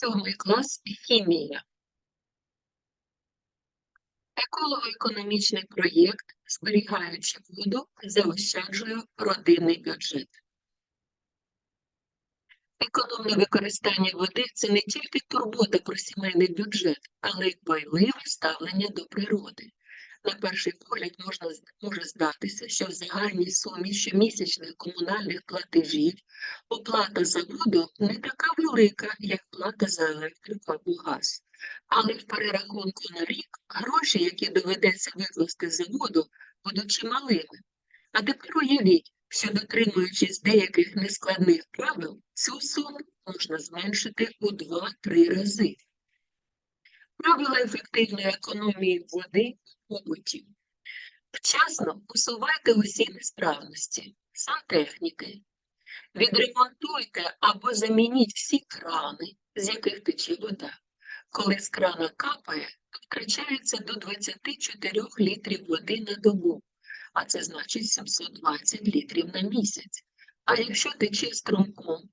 Сьомий клас хімія. Еколого-економічний проєкт, зберігаючи воду, заощаджує родинний бюджет. Економне використання води це не тільки турбота про сімейний бюджет, але й пайливе ставлення до природи. На перший погляд можна може здатися, що в загальній сумі щомісячних комунальних платежів оплата за воду не така велика, як плата за електрику або газ. Але в перерахунку на рік гроші, які доведеться викласти за воду, будуть чималими. А тепер уявіть, що дотримуючись деяких нескладних правил, цю суму можна зменшити у 2-3 рази. Правила ефективної економії води побуті. Вчасно усувайте усі несправності, сантехніки. Відремонтуйте або замініть всі крани, з яких тече вода. Коли з крана капає, втрачається до 24 літрів води на добу, а це значить 720 літрів на місяць. А якщо тече струмком,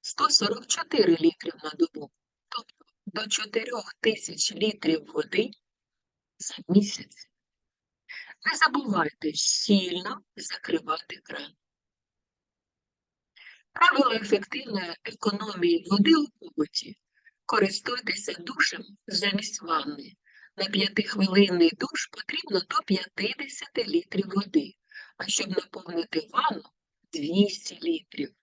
144 літрів на добу, тобто до 4 тисяч літрів води за місяць. Не забувайте щільно закривати кран. Правило ефективної економії води у побуті. Користуйтеся душем замість ванни. На п'ятихвилинний душ потрібно до 50 літрів води, а щоб наповнити ванну 200 літрів.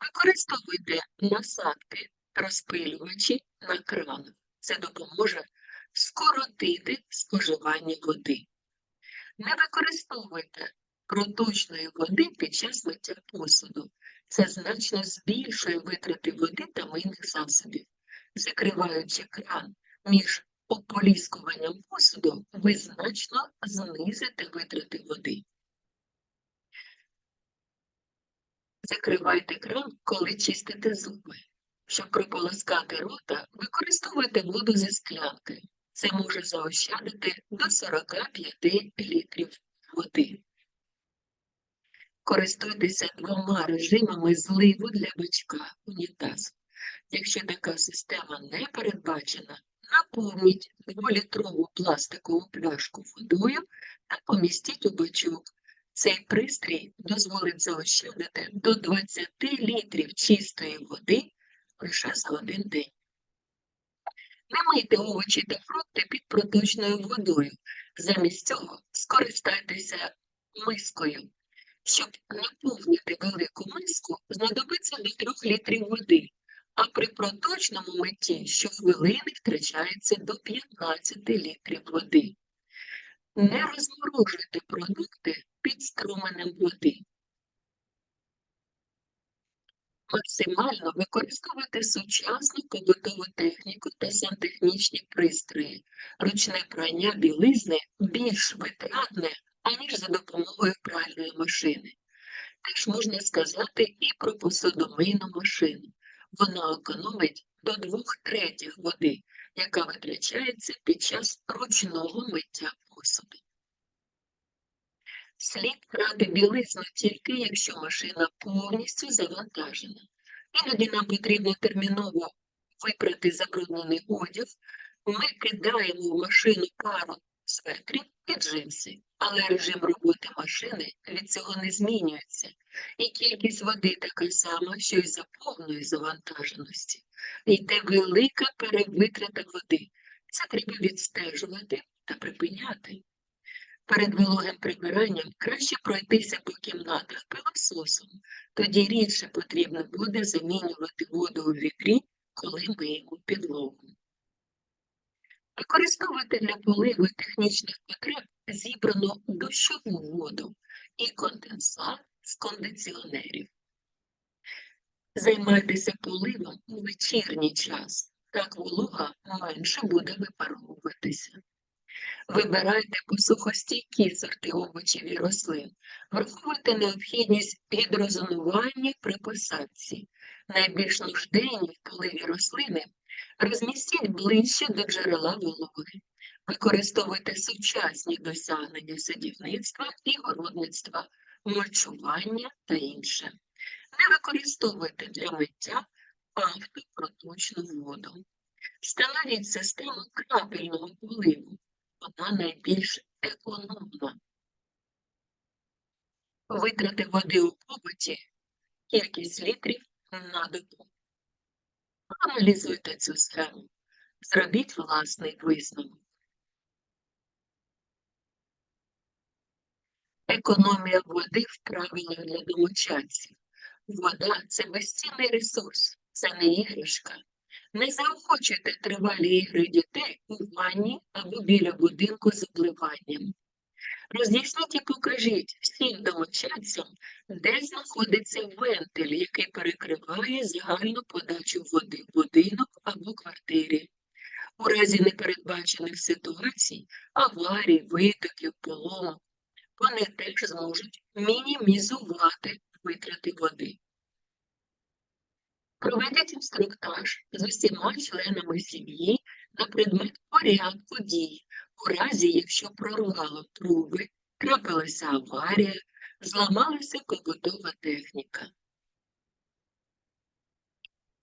Використовуйте насадки, розпилювачі на кранах. Це допоможе скоротити споживання води. Не використовуйте проточної води під час миття посуду. Це значно збільшує витрати води та мийних засобів. Закриваючи кран між ополіскуванням посуду, ви значно знизите витрати води. Закривайте кран, коли чистите зуби. Щоб прополоскати рота, використовуйте воду зі склянки. Це може заощадити до 45 літрів води. Користуйтеся двома режимами зливу для бачка унітазу. Якщо така система не передбачена, наповніть дволітрову пластикову пляшку водою та помістіть у бачок. Цей пристрій дозволить заощадити до 20 літрів чистої води лише за один день. Не мийте овочі та фрукти під проточною водою. Замість цього скористайтеся мискою. Щоб наповнити велику миску, знадобиться до 3 літрів води, а при проточному митті щохвилини втрачається до 15 літрів води. Не розморожуйте продукти під струменем води. Максимально використовуйте сучасну побутову техніку та сантехнічні пристрої. Ручне прання білизни більш витратне, аніж за допомогою пральної машини. Теж можна сказати і про посудомийну машину. Вона економить до двох третіх води, яка витрачається під час ручного миття посуду. Слід прати білизну тільки, якщо машина повністю завантажена. Іноді нам потрібно терміново випрати забруднений одяг. Ми кидаємо в машину пару светрів і джинси, але режим роботи машини від цього не змінюється. І кількість води така сама, що й за повної завантаженості. Йде велика перевитрата води. Це треба відстежувати та припиняти. Перед вологим прибиранням краще пройтися по кімнатах пилососом, тоді рідше потрібно буде замінювати воду у вікрі, коли миємо підлогу. Використовуйте для поливу технічних потреб зібрану дощову воду і конденсат з кондиціонерів. Займайтеся поливом у вечірній час, так волога менше буде випаровуватися. Вибирайте посухостійкі сорти овочів і рослин. Враховуйте необхідність гідрозонування при посадці. Найбільш нужденні в поливі рослини розмістіть ближче до джерела вологи. Використовуйте сучасні досягнення садівництва і городництва, мульчування та інше. Не використовуйте для миття автопроточну воду. Встановіть систему крапельного поливу. Вона найбільш економна. Витрати води у побуті кількість літрів на добу. Аналізуйте цю схему. Зробіть власний висновок. Економія води в правилах для домочадців. Вода це безцінний ресурс, це не іграшка. Не заохочуйте тривалі ігри дітей у ванні або біля будинку з обливанням. Роз'ясніть і покажіть всім домочадцям, де знаходиться вентиль, який перекриває загальну подачу води в будинок або квартирі. У разі непередбачених ситуацій, аварій, витоків, поломок, вони теж зможуть мінімізувати витрати води. Проведіть інструктаж з усіма членами сім'ї на предмет порядку дій, у разі, якщо прорвало труби, трапилася аварія, зламалася побутова техніка.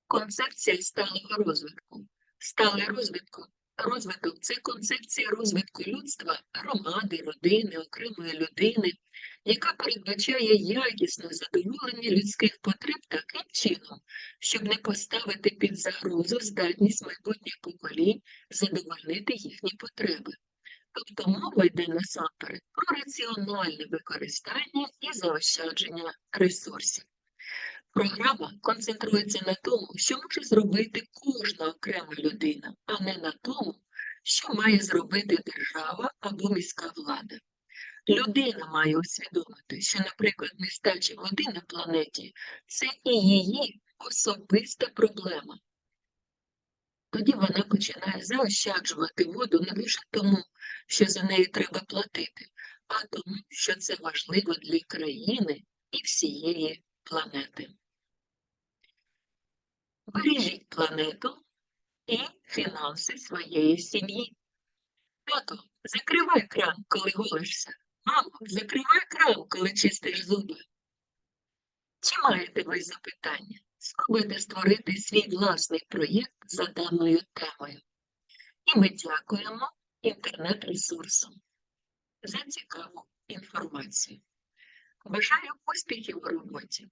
Концепція сталого розвитку. Сталий розвитку розвиток це концепція розвитку людства, громади, родини, окремої людини, яка передбачає якісне задоволення людських потреб таким чином, щоб не поставити під загрозу здатність майбутніх поколінь задовольнити їхні потреби. Тобто мова йде насамперед про раціональне використання і заощадження ресурсів. Програма концентрується на тому, що може зробити кожна окрема людина, а не на тому, що має зробити держава або міська влада. Людина має усвідомити, що, наприклад, нестача води на планеті це і її особиста проблема. Тоді вона починає заощаджувати воду не лише тому, що за неї треба платити, а тому, що це важливо для країни і всієї планети. Бережіть планету і фінанси своєї сім'ї. Тато, закривай кран, коли голишся. Мамо, закривай кран, коли чистиш зуби. Чи маєте ви запитання? Спробуйте створити свій власний проєкт за даною темою. І ми дякуємо інтернет-ресурсам за цікаву інформацію. Бажаю успіхів у роботі!